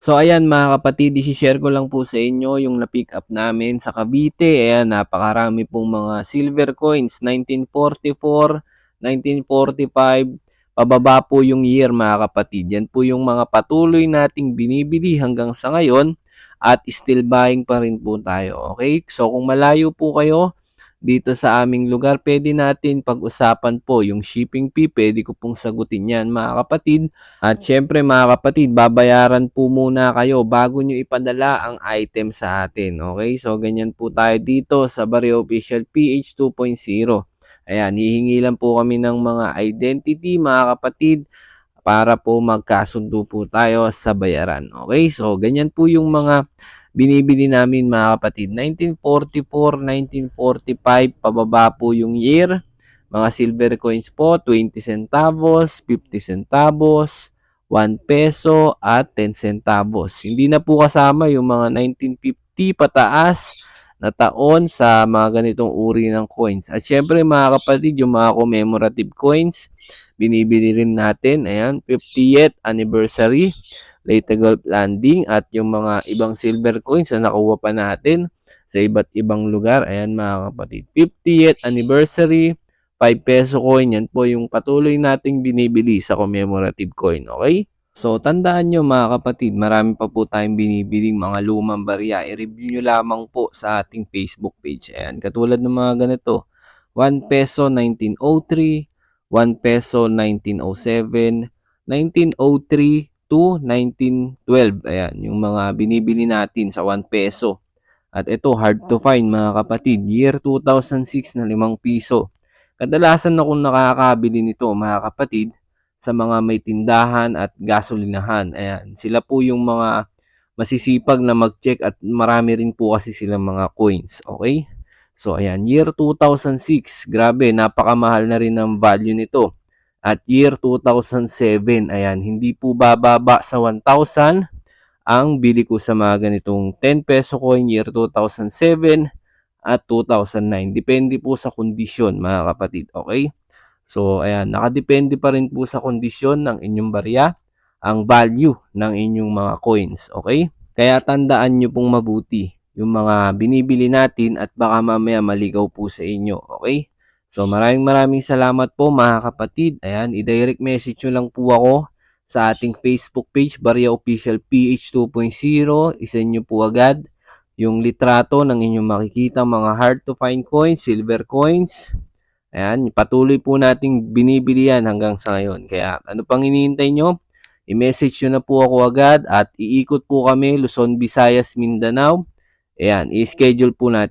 So ayan mga kapatid, i-share ko lang po sa inyo yung na-pick up namin sa Cavite. Ayan, napakarami pong mga silver coins, 1944, 1945, pababa po yung year mga kapatid. Yan po yung mga patuloy nating binibili hanggang sa ngayon at still buying pa rin po tayo. Okay? So kung malayo po kayo, dito sa aming lugar, pwede natin pag-usapan po yung shipping fee. Pwede ko pong sagutin yan mga kapatid. At syempre mga kapatid, babayaran po muna kayo bago nyo ipadala ang item sa atin. Okay? So ganyan po tayo dito sa Barrio Official PH 2.0. Ayan, hihingi lang po kami ng mga identity mga kapatid para po magkasundo po tayo sa bayaran. Okay? So ganyan po yung mga binibili namin mga kapatid. 1944, 1945, pababa po yung year. Mga silver coins po, 20 centavos, 50 centavos, 1 peso, at 10 centavos. Hindi na po kasama yung mga 1950 pataas na taon sa mga ganitong uri ng coins. At syempre mga kapatid, yung mga commemorative coins, binibili rin natin. Ayan, 50th anniversary. Leyte Gulf Landing at yung mga ibang silver coins na nakuha pa natin sa iba't ibang lugar. Ayan mga kapatid. 50th anniversary, 5 peso coin. Yan po yung patuloy nating binibili sa commemorative coin. Okay? So, tandaan nyo mga kapatid, marami pa po tayong binibiling mga lumang barya. I-review nyo lamang po sa ating Facebook page. Ayan, katulad ng mga ganito. 1 peso 1903, 1 peso 1907, 1903, to 1912. Ayan, yung mga binibili natin sa 1 peso. At ito, hard to find mga kapatid. Year 2006 na 5 piso. Kadalasan na kung nakakabili nito mga kapatid sa mga may tindahan at gasolinahan. Ayan, sila po yung mga masisipag na mag-check at marami rin po kasi silang mga coins. Okay? So, ayan, year 2006. Grabe, napakamahal na rin ng value nito at year 2007. Ayan, hindi po bababa sa 1,000 ang bili ko sa mga ganitong 10 peso coin year 2007 at 2009. Depende po sa kondisyon mga kapatid, okay? So, ayan, nakadepende pa rin po sa kondisyon ng inyong barya ang value ng inyong mga coins, okay? Kaya tandaan nyo pong mabuti yung mga binibili natin at baka mamaya maligaw po sa inyo, okay? So maraming maraming salamat po mga kapatid. Ayan, i-direct message nyo lang po ako sa ating Facebook page, Barya Official PH 2.0. Isend nyo po agad yung litrato ng inyong makikita mga hard to find coins, silver coins. Ayan, patuloy po nating binibili yan hanggang sa ngayon. Kaya ano pang iniintay nyo? I-message nyo na po ako agad at iikot po kami Luzon, Visayas, Mindanao. Ayan, i-schedule po natin.